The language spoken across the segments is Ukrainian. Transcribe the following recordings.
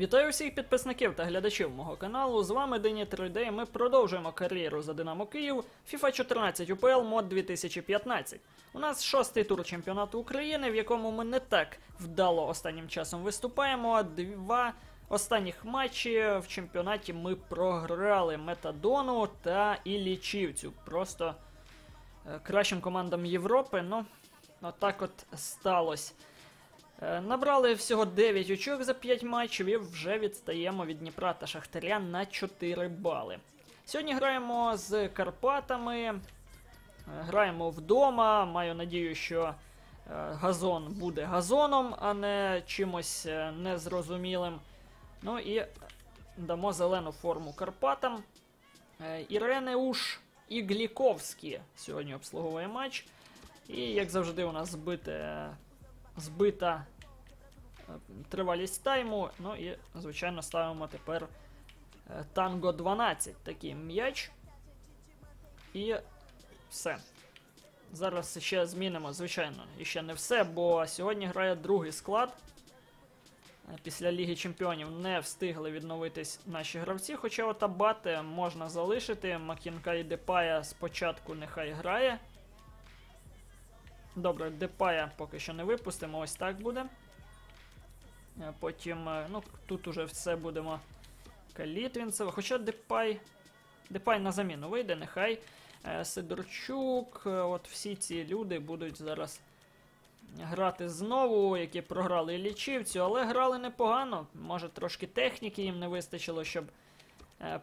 Вітаю всіх підписників та глядачів мого каналу. З вами Дені 3D. Ми продовжуємо кар'єру за Динамо Київ FIFA 14 UPL мод 2015. У нас шостий тур чемпіонату України, в якому ми не так вдало останнім часом виступаємо. Два останніх матчі в чемпіонаті ми програли Метадону та Іллічівцю. Просто е, кращим командам Європи. Ну, отак от сталося. Е, Набрали всього 9 очок за 5 матчів і вже відстаємо від Дніпра та Шахтаря на 4 бали. Сьогодні граємо з Карпатами, е, граємо вдома. Маю надію, що е, газон буде газоном, а не чимось незрозумілим. Ну і дамо зелену форму Карпатам. Іренеуш Ігліковський сьогодні обслуговує матч. І, як завжди, у нас збите, збита тривалість тайму. Ну і, звичайно, ставимо тепер е, Танго 12 такий м'яч. І все. Зараз ще змінимо, звичайно, і ще не все, бо сьогодні грає другий склад. Е, Після Ліги Чемпіонів не встигли відновитись наші гравці, хоча от Абате можна залишити. Макінка і Депая спочатку нехай грає. Добре, Депая поки що не випустимо, ось так буде. Е, Потім, е, ну, тут уже все будемо Калітвінцева. Хоча Депай. Депай на заміну вийде, нехай. Е, Сидорчук, от всі ці люди будуть зараз грати знову, які програли лічівцю, але грали непогано. Може, трошки техніки їм не вистачило, щоб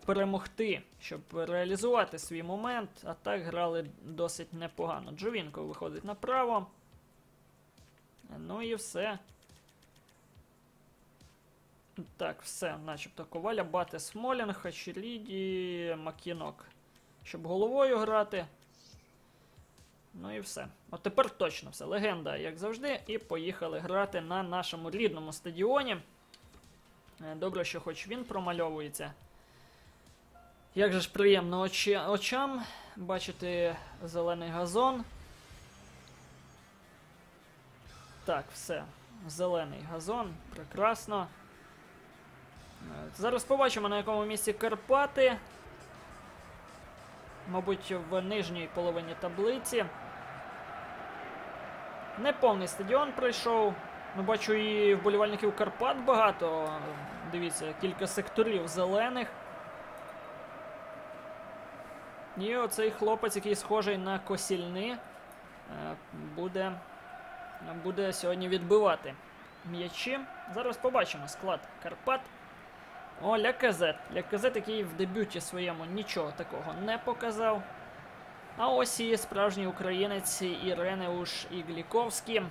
перемогти, щоб реалізувати свій момент. А так грали досить непогано. Джовінко виходить направо. Ну і все. Так, все, начебто Коваля, Бате, Смолінг, Хачеліді, Макінок. Щоб головою грати. Ну і все. От тепер точно все. Легенда, як завжди. І поїхали грати на нашому рідному стадіоні. Е, Добре, що хоч він промальовується. Як же ж приємно очі, очам бачити зелений газон. Так, все. Зелений газон. Прекрасно. Е, Зараз побачимо, на якому місці Карпати. Мабуть, в нижній половині таблиці. Неповний стадіон пройшов. Ну, бачу, і вболівальників Карпат багато. Дивіться, кілька секторів зелених. І оцей хлопець, який схожий на косільни, е, буде, буде сьогодні відбивати м'ячі. Зараз побачимо склад Карпат. О, Ляказет. Ляказет, який в дебюті своєму нічого такого не показав. А ось і справжній українець Іренеуш Ігліковський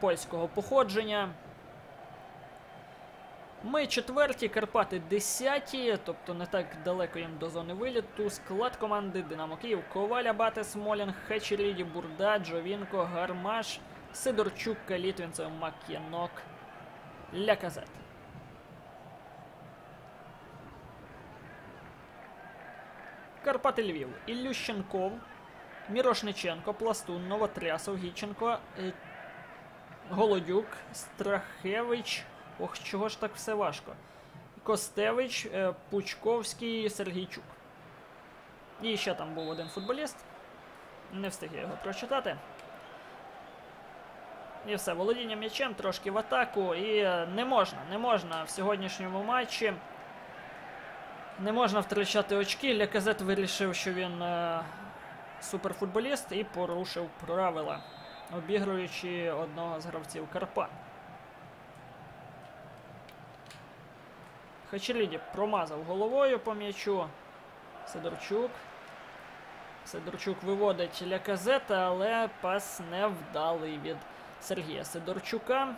польського походження. Ми четверті, Карпати десяті, тобто не так далеко їм до зони виліту. Склад команди Динамо Київ, Коваля, Бате, Смолінг, Хечеріді, Бурда, Джовінко, Гармаш, Сидорчук, Калітвінцев, Мак'янок, Ляказет. Карпати Львів. Ілющенков, Мірошниченко, Пластун, Новотрясов, Гіченко, е, Голодюк, Страхевич. Ох, чого ж так все важко. Костевич, е, Пучковський, Сергійчук. І ще там був один футболіст. Не встиг я його прочитати. І все, володіння м'ячем трошки в атаку. І е, не можна, не можна в сьогоднішньому матчі. Не можна втрачати очки. Ляказет вирішив, що він е, суперфутболіст і порушив правила, обігруючи одного з гравців Карпат. Хачеліді промазав головою по м'ячу. Сидорчук. Сидорчук виводить Ляказета, але пас невдалий від Сергія Сидорчука.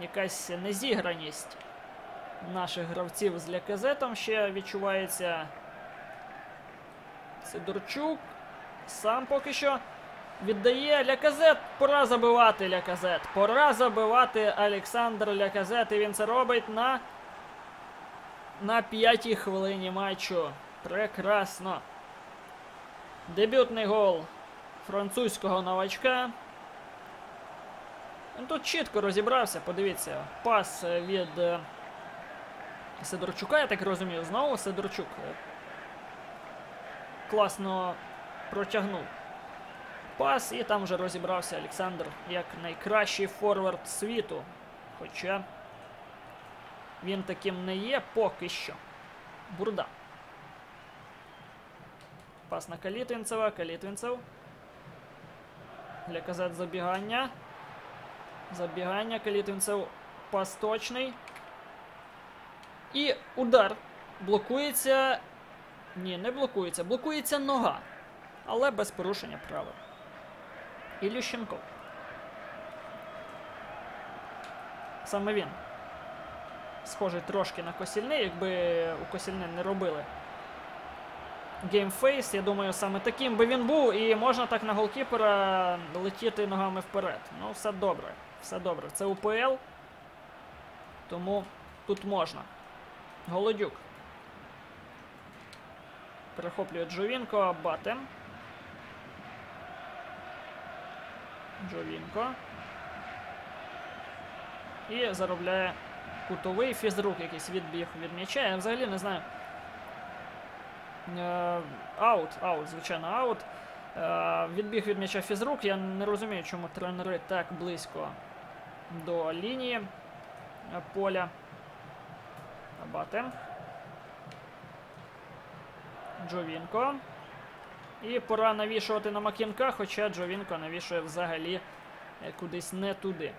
Якась незіграність наших гравців з Ляказетом ще відчувається. Сидорчук сам поки що віддає Ляказет. Пора забивати Ляказет. Пора забивати Олександр Ляказет. І він це робить на, на п'ятій хвилині матчу. Прекрасно. Дебютний гол французького новачка. Тут чітко розібрався, подивіться, пас від Сидорчука, я так розумію, знову Сидорчук класно протягнув пас, і там вже розібрався Олександр як найкращий форвард світу. Хоча він таким не є поки що. Бурда. Пас на Калітвінцева. Калітвінцев. Для казет забігання. Забігання. Калітвінцев пас точний. І удар. Блокується. Ні, не блокується. Блокується нога. Але без порушення правил. Ілющенко. Саме він. Схожий трошки на Косільний, якби у Косільне не робили. Геймфейс, я думаю, саме таким би він був, і можна так на голкіпера летіти ногами вперед. Ну, все добре. Все добре. Це УПЛ. Тому тут можна. Голодюк. Перехоплює Джовінко, Батем. Джовінко. І заробляє кутовий фізрук якийсь відбіг від м'яча. Я взагалі не знаю. Е, Аут, аут, звичайно, аут. Е, Відбіг від м'яча фізрук. Я не розумію, чому тренери так близько до лінії поля. Абате. Джовінко. І пора навішувати на Макінка, хоча Джовінко навішує взагалі е, кудись не туди.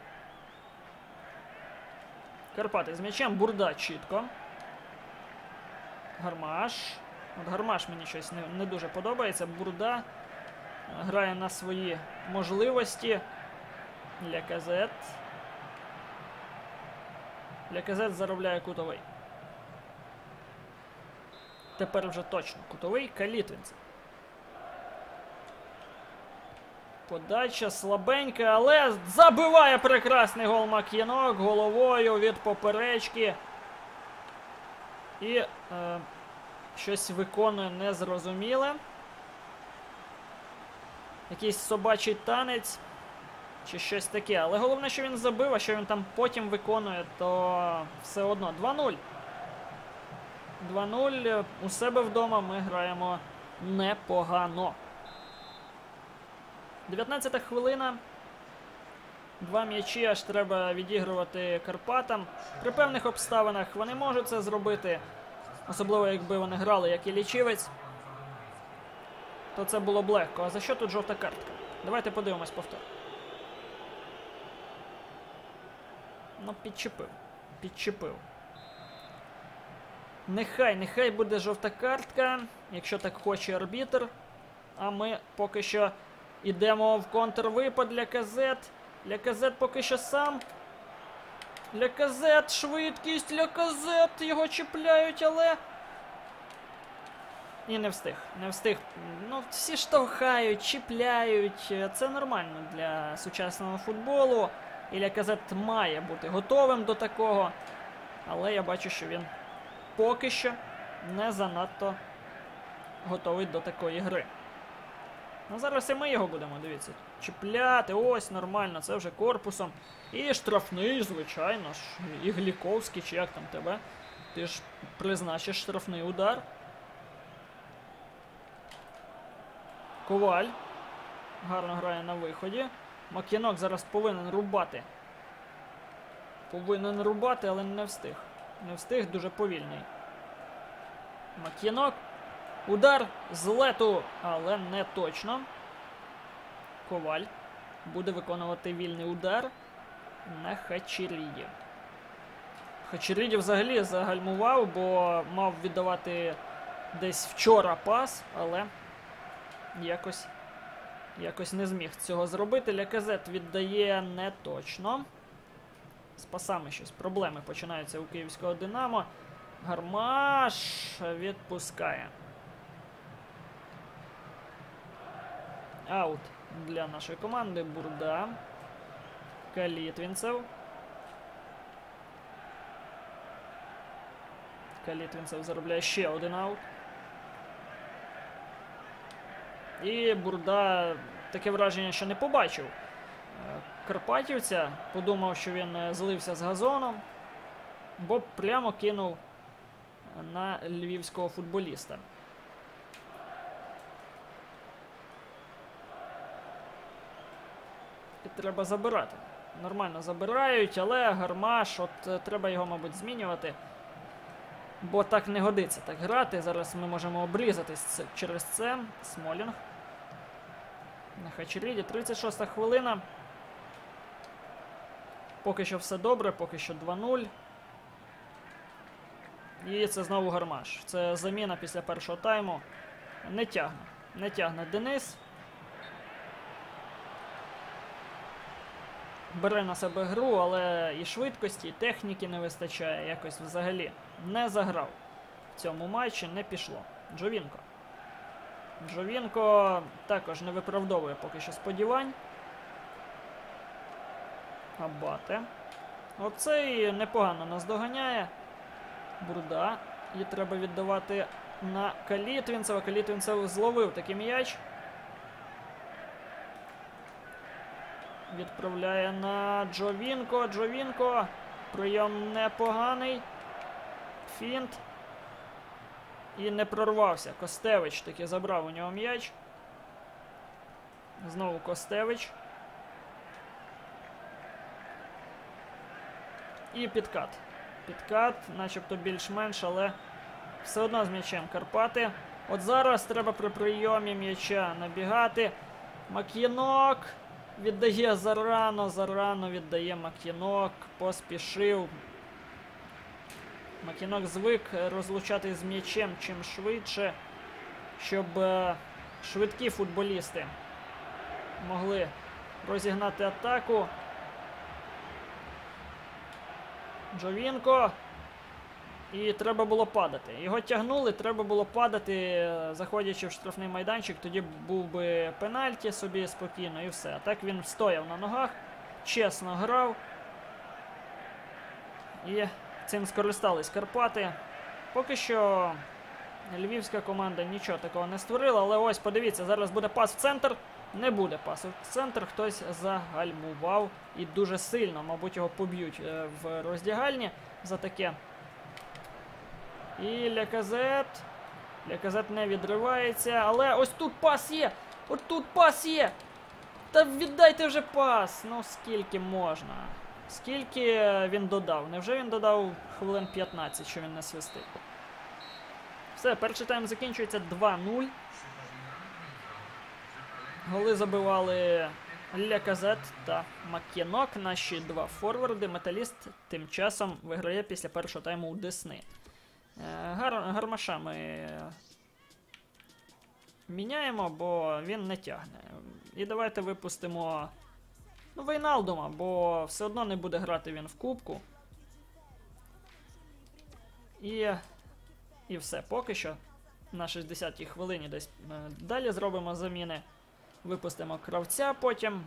Карпати з м'ячем. Бурда чітко. Гармаш. От Гармаш мені щось не, не дуже подобається. Бурда е, грає на свої можливості. Ляказет. Ляказет заробляє кутовий. Тепер вже точно кутовий Калітвінцев. Подача слабенька, але забиває прекрасний гол Мак'єнок головою від поперечки. І е, щось виконує незрозуміле. Якийсь собачий танець чи щось таке. Але головне, що він забив, а що він там потім виконує, то все одно 2-0. 2-0. У себе вдома ми граємо непогано. 19 хвилина. Два м'ячі аж треба відігрувати Карпатам. При певних обставинах вони можуть це зробити. Особливо, якби вони грали як і лічівець. То це було б легко. А за що тут жовта картка? Давайте подивимось повтор. Ну, підчепив. Підчепив. Нехай, нехай буде жовта картка, якщо так хоче арбітр. А ми поки що йдемо в контрвипад для казет. Для казет поки що сам. Для казет, швидкість для казет. Його чіпляють, але. І не встиг. Не встиг. Ну, всі штовхають, чіпляють. Це нормально для сучасного футболу. І для казет має бути готовим до такого. Але я бачу, що він поки що не занадто готовий до такої гри. Ну зараз і ми його будемо, дивіться. Чіпляти, ось нормально, це вже корпусом. І штрафний, звичайно ж. І Гліковський, чи як там тебе. Ти ж призначиш штрафний удар. Коваль. Гарно грає на виході. Макінок зараз повинен рубати. Повинен рубати, але не встиг. Не встиг, дуже повільний. Макінок. Удар з лету, але не точно. Коваль буде виконувати вільний удар на Хачеріді. Хачеріді взагалі загальмував, бо мав віддавати десь вчора пас, але якось, якось не зміг цього зробити. Ляказет віддає не точно. З пасами щось проблеми починаються у київського Динамо. Гармаш відпускає. Аут для нашої команди. Бурда. Калітвінцев. Калітвінцев заробляє ще один аут. І Бурда таке враження, що не побачив Карпатівця. Подумав, що він е, злився з газоном, бо прямо кинув на львівського футболіста. І треба забирати. Нормально забирають, але гармаш, от е, треба його, мабуть, змінювати. Бо так не годиться так грати. Зараз ми можемо обрізатись через це. Смолінг. На Хачеріді. 36 хвилина. Поки що все добре, поки що 2-0. І це знову гармаш. Це заміна після першого тайму. Не тягне. Не тягне Денис. Бере на себе гру, але і швидкості, і техніки не вистачає. Якось взагалі не заграв. В цьому матчі не пішло. Джовінко. Джовінко також не виправдовує поки що сподівань. Абате. Оцей непогано нас доганяє. Бурда. І треба віддавати на Калітвінцева. Калітвінцев зловив такий м'яч. Відправляє на Джовінко. Джовінко. Прийом непоганий. Фінт. І не прорвався. Костевич таки забрав у нього м'яч. Знову Костевич. І підкат. Підкат, начебто більш-менш, але все одно з м'ячем Карпати. От зараз треба при прийомі м'яча набігати. Мак'єнок віддає зарано, зарано віддає Мак'єнок. Поспішив. Макінок звик розлучати з м'ячем чим швидше, щоб е, швидкі футболісти могли розігнати атаку. Джовінко. І треба було падати. Його тягнули, треба було падати, заходячи в штрафний майданчик, тоді був би пенальті собі спокійно і все. А так він стояв на ногах, чесно грав. І цим скористались Карпати. Поки що львівська команда нічого такого не створила, але ось подивіться, зараз буде пас в центр. Не буде пасу в центр, хтось загальмував і дуже сильно, мабуть, його поб'ють е, в роздягальні за таке. І Ляказет. Ляказет не відривається, але ось тут пас є! От тут пас є! Та віддайте вже пас! Ну скільки можна? Скільки він додав? Невже він додав хвилин 15, що він не свистить? Все, перший тайм закінчується 2-0. Голи забивали Ляказет та Мак'єнок, наші два форварди. Металіст тим часом виграє після першого тайму у Десни. Е, Гар, гармаша ми міняємо, бо він не тягне. І давайте випустимо ну, Вейналдума, бо все одно не буде грати він в кубку. І, і все, поки що. На 60-й хвилині десь е, далі зробимо заміни. Випустимо кравця потім.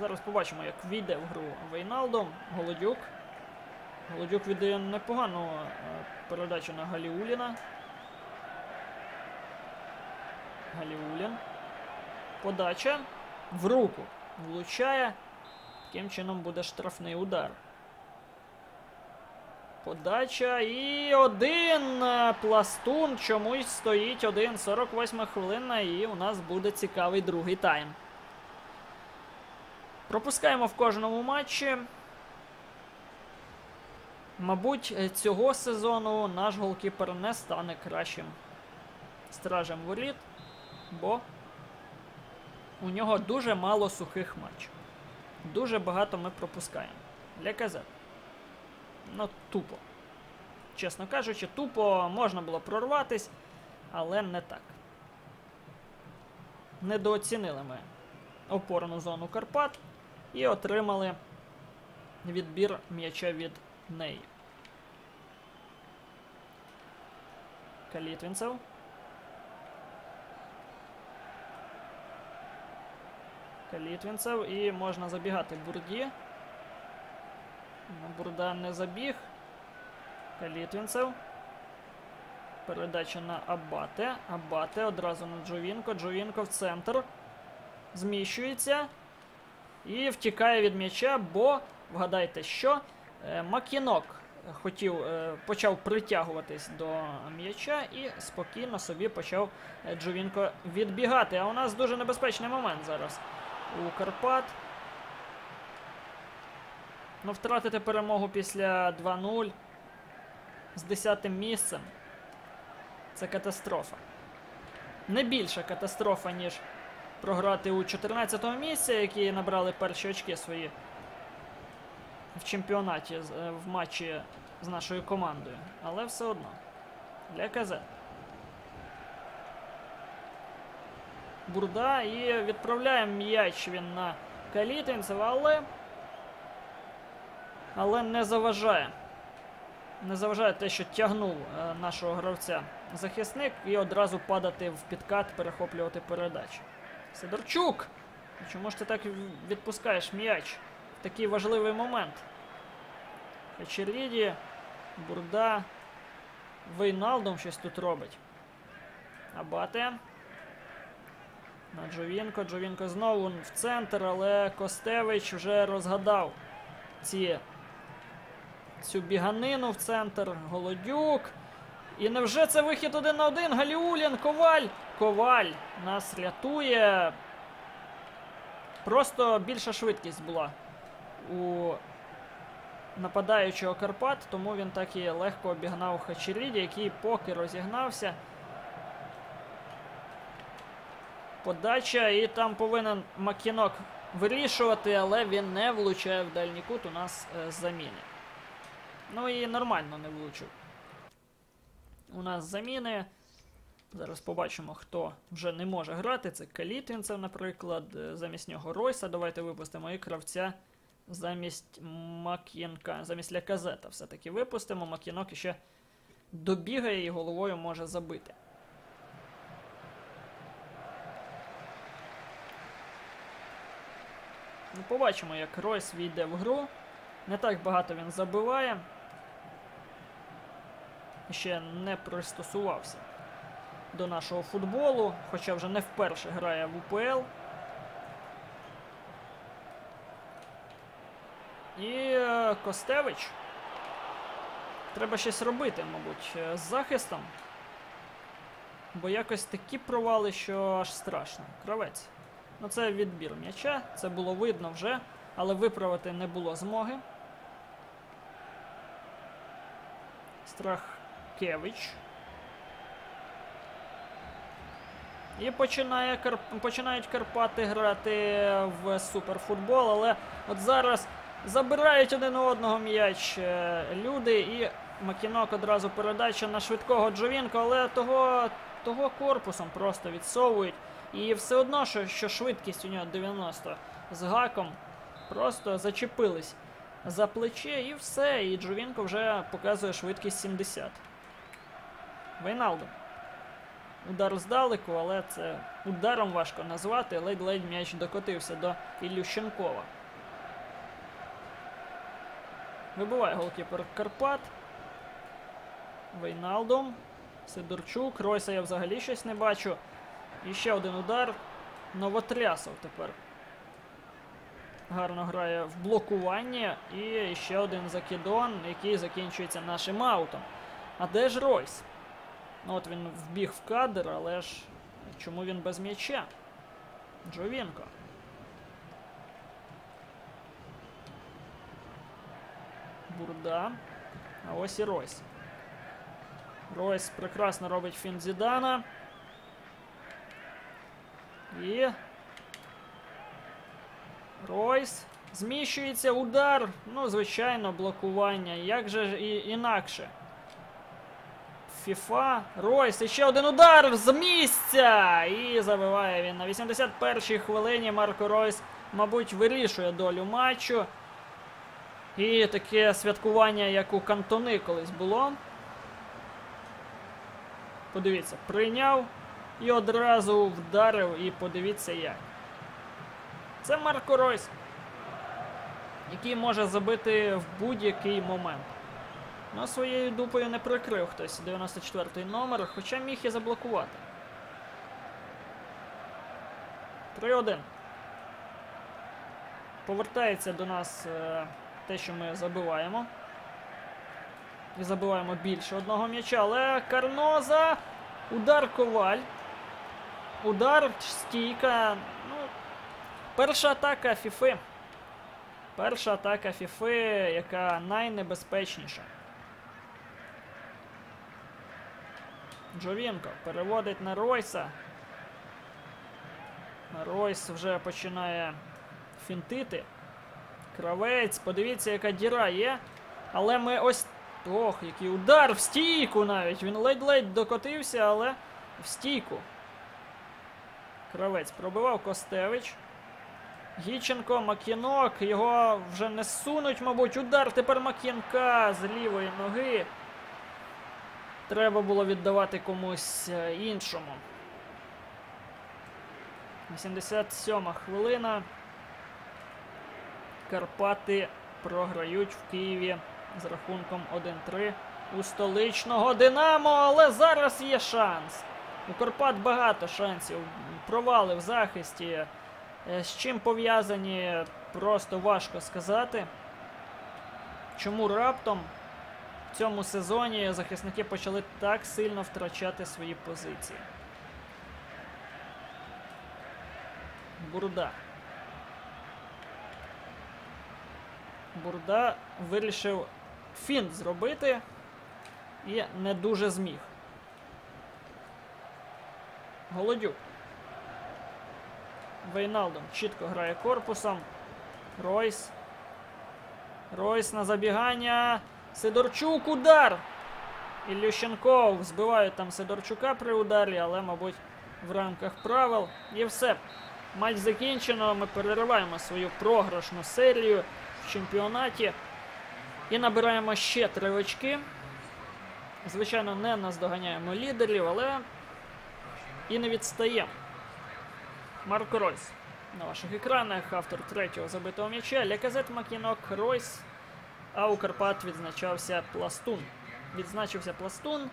Зараз побачимо, як війде в гру Вейналдо, Голодюк. Голодюк віддає непогану е, передачу на Галіуліна. Галіулін. Подача в руку. Влучає. Таким чином буде штрафний удар. Подача і один е, пластун чомусь стоїть один. 48 хвилина, і у нас буде цікавий другий тайм. Пропускаємо в кожному матчі. Мабуть, е, цього сезону наш голкіпер не стане кращим стражем воріт, бо у нього дуже мало сухих матчів. Дуже багато ми пропускаємо. Ляказет. Ну, тупо. Чесно кажучи, тупо можна було прорватись, але не так. Недооцінили ми опорну зону Карпат і отримали відбір м'яча від неї. Калітвінцев. Калітвінцев і можна забігати Бурді. Бурда не забіг. Калітвінцев. Передача на Абате. Абате одразу на Джовінко. Джовінко в центр. Зміщується. І втікає від м'яча, бо вгадайте, що е, Макінок хотів, е, почав притягуватись до м'яча і спокійно собі почав е, Джовінко відбігати. А у нас дуже небезпечний момент зараз у Карпат. Ну, втратити перемогу після 2-0 з 10 місцем. Це катастрофа. Не більша катастрофа, ніж програти у 14-му місці, які набрали перші очки свої в чемпіонаті е, в матчі з нашою командою. Але все одно. Для КЗ. Бурда і відправляємо м'яч він на Калітинцева, але. Але не заважає. Не заважає те, що тягнув е, нашого гравця захисник і одразу падати в підкат, перехоплювати передачі. Сидорчук! Ну Чому ж ти так відпускаєш м'яч в такий важливий момент? Хачеріді, Бурда, Вейналдом щось тут робить. Абате. На Джовінко. Джовінко знову в центр, але Костевич вже розгадав ці, цю біганину в центр. Голодюк. І невже це вихід один на один? Галіулін, Коваль. Коваль нас рятує. Просто більша швидкість була у нападаючого Карпат, тому він так і легко обігнав Хачеріді, який поки розігнався. Подача, і там повинен Макінок вирішувати, але він не влучає в дальній кут у нас е, заміни. Ну і нормально не влучив. У нас заміни. Зараз побачимо, хто вже не може грати. Це Калітвінцев, наприклад, е, замість нього Ройса. Давайте випустимо і кравця замість Мак'єнка, замість Ляказета все-таки випустимо. Мак'єнок іще добігає і головою може забити. Ну, побачимо, як Ройс війде в гру. Не так багато він забиває. Ще не пристосувався до нашого футболу, хоча вже не вперше грає в УПЛ. І е, Костевич. Треба щось робити, мабуть, е, з захистом. Бо якось такі провали, що аж страшно. Кравець. Ну, це відбір м'яча, це було видно вже, але виправити не було змоги. Страхкевич. І починає починають Карпати грати в суперфутбол, але от зараз забирають один у одного м'яч е, люди, і Макінок одразу передача на швидкого Джовінко, але того, того корпусом просто відсовують. І все одно, що, що швидкість у нього 90 з гаком, просто зачепились за плече і все. І Джовінко вже показує швидкість 70. Вейналдо. Удар здалеку, але це ударом важко назвати. Ледь-ледь м'яч докотився до Ілющенкова. Вибиває голкіпер Карпат. Вейналдом. Сидорчук. Ройса я взагалі щось не бачу. І ще один удар. Новотрясов тепер. Гарно грає в блокуванні. І ще один закидон, який закінчується нашим аутом. А де ж Ройс? Ну от він вбіг в кадр, але ж чому він без м'яча? Джовінко. Бурда. А ось і Ройс. Ройс прекрасно робить фін Зідана. І. Ройс. Зміщується удар. Ну, звичайно, блокування. Як же інакше? Фіфа. Ройс. Ще один удар з місця. І забиває він на 81-й хвилині. Марко Ройс, мабуть, вирішує долю матчу. І таке святкування, як у Кантони колись було. Подивіться, прийняв і одразу вдарив, і подивіться як. Це Марко Ройс, який може забити в будь-який момент. Ну, своєю дупою не прикрив хтось 94-й номер, хоча міг і заблокувати. 3-1. повертається до нас е, те, що ми забиваємо. І забиваємо більше одного м'яча. Але Карноза. Удар коваль. Удар, стійка. Ну, перша атака Фіфи. Перша атака Фіфи, яка найнебезпечніша. Джовінко переводить на Ройса. Ройс вже починає фінтити. Кравець, подивіться, яка діра є. Але ми ось. Ох, який удар в стійку навіть. Він ледь-ледь докотився, але в стійку. Кравець пробивав Костевич. Гіченко, Макінок. Його вже не сунуть, мабуть. Удар тепер Макінка з лівої ноги. Треба було віддавати комусь е, іншому. 87 хвилина. Карпати програють в Києві з рахунком 1-3 у столичного Динамо, але зараз є шанс. У Карпат багато шансів. Провали в захисті. Е, З чим пов'язані, просто важко сказати. Чому раптом в цьому сезоні захисники почали так сильно втрачати свої позиції? Бурда. Бурда вирішив фінт зробити і не дуже зміг. Голодюк. Вейналдом чітко грає корпусом. Ройс. Ройс на забігання. Сидорчук удар. Ілющенков збивають там Сидорчука при ударі, але, мабуть, в рамках правил. І все. Матч закінчено. Ми перериваємо свою програшну серію в чемпіонаті. І набираємо ще три очки. Звичайно, не наздоганяємо лідерів, але і не відстаємо. Марко Ройс на ваших екранах, автор третього забитого м'яча. Ляказет Макінок Ройс. А у Карпат відзначався Пластун. Відзначився Пластун.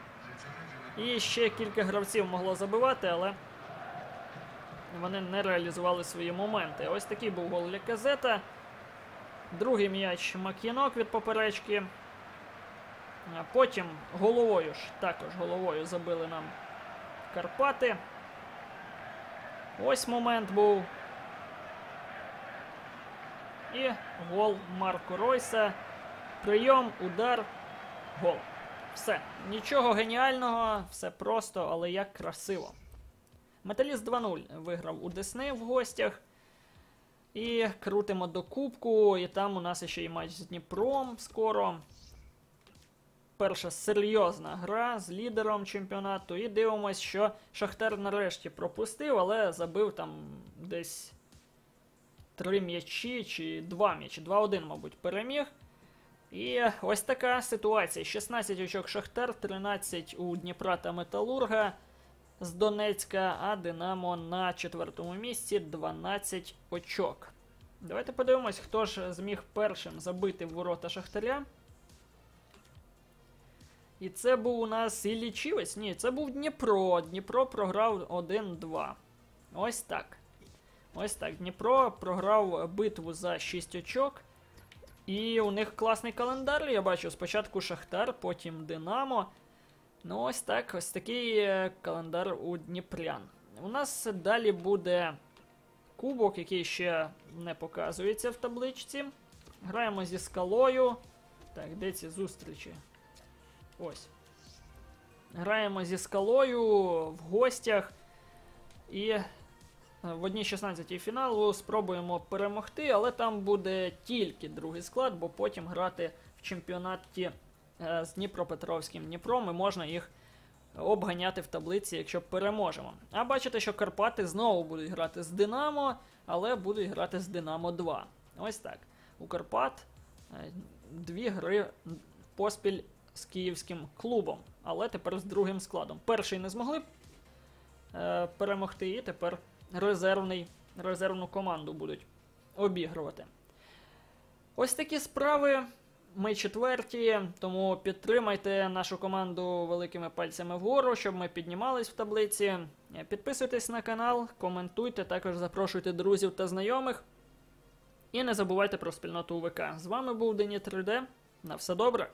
І ще кілька гравців могло забивати, але вони не реалізували свої моменти. Ось такий був гол Ляказета. Другий м'яч Мак'янок від поперечки. А потім головою ж, також головою забили нам Карпати. Ось момент був. І гол Марко Ройса. Прийом, удар, гол. Все. Нічого геніального, все просто, але як красиво. Металіст 2-0 виграв у Десни в гостях. І крутимо до Кубку. І там у нас ще й матч з Дніпром скоро. Перша серйозна гра з лідером чемпіонату. І дивимось, що Шахтар нарешті пропустив, але забив там десь три м'ячі чи два м'ячі. 2-1, мабуть, переміг. І ось така ситуація: 16 очок Шахтар, 13 у Дніпра та Металурга з Донецька, а Динамо на четвертому місці 12 очок. Давайте подивимось, хто ж зміг першим забити в ворота Шахтаря. І це був у нас і лічівець. Ні, це був Дніпро. Дніпро програв 1-2. Ось так. Ось так. Дніпро програв битву за 6 очок. І у них класний календар, я бачу. Спочатку Шахтар, потім Динамо. Ну, ось так, ось такий е, календар у Дніпрян. У нас далі буде кубок, який ще не показується в табличці. Граємо зі скалою. Так, де ці зустрічі? Ось. Граємо зі скалою в гостях. І в одній 16 фіналу спробуємо перемогти, але там буде тільки другий склад, бо потім грати в чемпіонаті е, з Дніпропетровським Дніпром і можна їх обганяти в таблиці, якщо переможемо. А бачите, що Карпати знову будуть грати з Динамо, але будуть грати з Динамо 2. Ось так. У Карпат е, дві гри поспіль з київським клубом, але тепер з другим складом. Перший не змогли е, перемогти, і тепер резервний, резервну команду будуть обігрувати. Ось такі справи. Ми четверті, тому підтримайте нашу команду великими пальцями вгору, щоб ми піднімались в таблиці. Підписуйтесь на канал, коментуйте, також запрошуйте друзів та знайомих. І не забувайте про спільноту УВК. З вами був Дені 3D. На все добре.